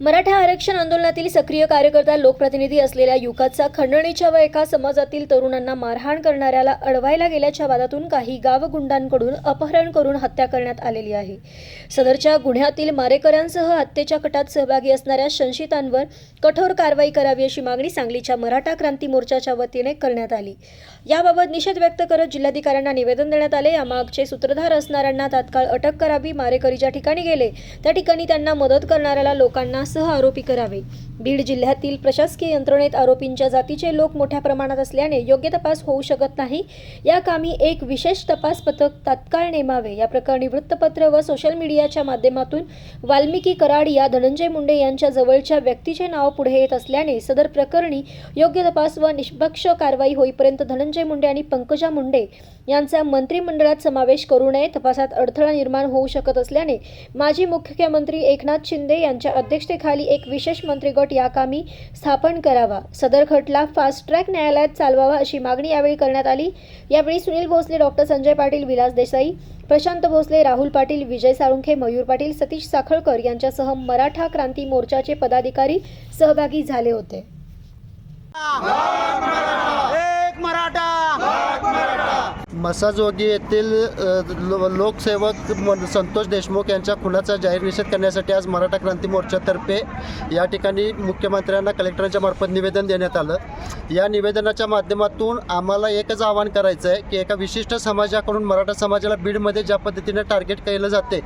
मराठा आरक्षण आंदोलनातील सक्रिय कार्यकर्ता लोकप्रतिनिधी असलेल्या युकाचा खंडणीच्या व एका समाजातील तरुणांना मारहाण करणाऱ्याला अडवायला गेल्याच्या वादातून काही गावगुंडांकडून अपहरण करून हत्या करण्यात आलेली आहे. सदरच्या गुन्ह्यातील मारेकऱ्यांसह हत्येच्या कटात सहभागी असणाऱ्या संशितांवर कठोर कारवाई करावी अशी मागणी सांगलीच्या मराठा क्रांती मोर्चाच्या वतीने करण्यात आली. याबाबत निषेध व्यक्त करत जिल्हाधिकाऱ्यांना निवेदन देण्यात आले. यामागचे सूत्रधार असणाऱ्यांना तात्काळ अटक करावी मारेकरी ज्या ठिकाणी गेले. त्या ठिकाणी त्यांना मदत करणाऱ्याला लोकांना सह आरोपी करावे. बीड जिल्ह्यातील प्रशासकीय यंत्रणेत आरोपींच्या जातीचे लोक मोठ्या प्रमाणात असल्याने योग्य तपास होऊ शकत नाही. या कामी एक विशेष तपास पथक तात्काळ नेमावे. या प्रकरणी वृत्तपत्र व सोशल मीडियाच्या माध्यमातून वाल्मिकी कराड या धनंजय मुंडे यांच्या जवळच्या व्यक्तीचे नाव पुढे येत असल्याने सदर प्रकरणी योग्य तपास व निष्पक्ष कारवाई होईपर्यंत धनंजय मुंडे आणि पंकजा मुंडे यांचा मंत्रिमंडळात समावेश करू नये. तपासात अडथळा निर्माण होऊ शकत असल्याने माजी मुख्यमंत्री एकनाथ शिंदे यांच्या अध्यक्षतेखाली एक विशेष मंत्रिगट याकामी स्थापन करावा. सदर खटला फास्ट ट्रॅक न्यायालयात चालवावा अशी मागणी यावेळी करण्यात आली. यावेळी सुनील भोसले डॉक्टर संजय पाटील विलास देसाई प्रशांत भोसले राहुल पाटील विजय साळुंखे मयूर पाटील सतीश साखळकर यांच्यासह मराठा क्रांती मोर्चाचे पदाधिकारी सहभागी झाले होते. मसाजोगी येथील लो- लोकसेवक संतोष देशमुख यांच्या खुनाचा जाहीर निषेध करण्यासाठी आज मराठा क्रांती मोर्चातर्फे या ठिकाणी मुख्यमंत्र्यांना कलेक्टरांच्या मार्फत निवेदन देण्यात आलं. या निवेदनाच्या माध्यमातून आम्हाला एकच आवाहन करायचं आहे की एका विशिष्ट समाजाकडून मराठा समाजाला बीडमध्ये ज्या पद्धतीने टार्गेट केलं जाते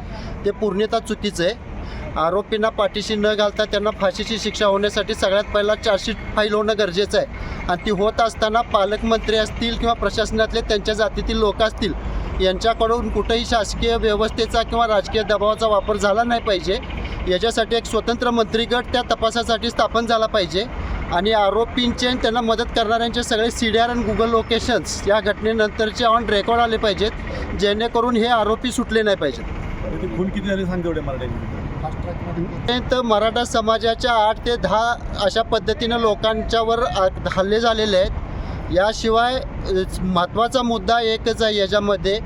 ते पूर्णतः चुकीचं आहे. आरोपींना पाठीशी न घालता त्यांना फाशीची शिक्षा होण्यासाठी सगळ्यात पहिला चार्जशीट फाईल होणं गरजेचं आहे. आणि ती होत असताना पालकमंत्री असतील किंवा प्रशासनातले त्यांच्या जातीतील लोक असतील यांच्याकडून कुठेही शासकीय व्यवस्थेचा किंवा राजकीय दबावाचा वापर झाला नाही पाहिजे. याच्यासाठी एक स्वतंत्र मंत्रीगट त्या तपासासाठी स्थापन झाला पाहिजे. आणि आरोपींचे आणि त्यांना मदत करणाऱ्यांचे सगळे सी डी आर आणि गुगल लोकेशन्स या घटनेनंतरचे ऑन रेकॉर्ड आले पाहिजेत जेणेकरून हे आरोपी सुटले नाही पाहिजेत. खून किती झाले सांगते एवढे मराठ्यांनी? तर मराठा समाजाच्या आठ ते दहा अशा पद्धतीनं लोकांच्यावर हल्ले झालेले आहेत. याशिवाय महत्त्वाचा मुद्दा एकच आहे याच्यामध्ये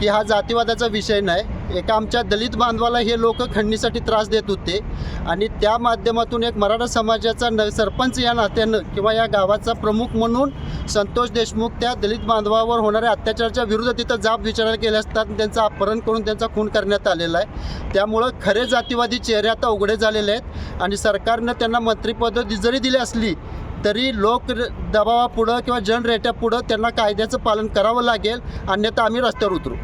की हा जातीवादाचा विषय नाही. एका आमच्या दलित बांधवाला हे लोक खंडणीसाठी त्रास देत होते. आणि त्या माध्यमातून एक मराठा समाजाचा न सरपंच या नात्यानं किंवा या गावाचा प्रमुख म्हणून संतोष देशमुख त्या दलित बांधवावर होणाऱ्या अत्याचाराच्या विरुद्ध तिथं जाब विचारायला गेले असतात. त्यांचं अपहरण करून त्यांचा खून करण्यात आलेला आहे. त्यामुळं खरे जातीवादी चेहरे आता उघडे झालेले आहेत. आणि सरकारनं त्यांना मंत्रिपद जरी दिली असली तरी लोक दबावापुढं किंवा जनरेट्यापुढं त्यांना कायद्याचं पालन करावं लागेल. अन्यथा आम्ही रस्त्यावर उतरू.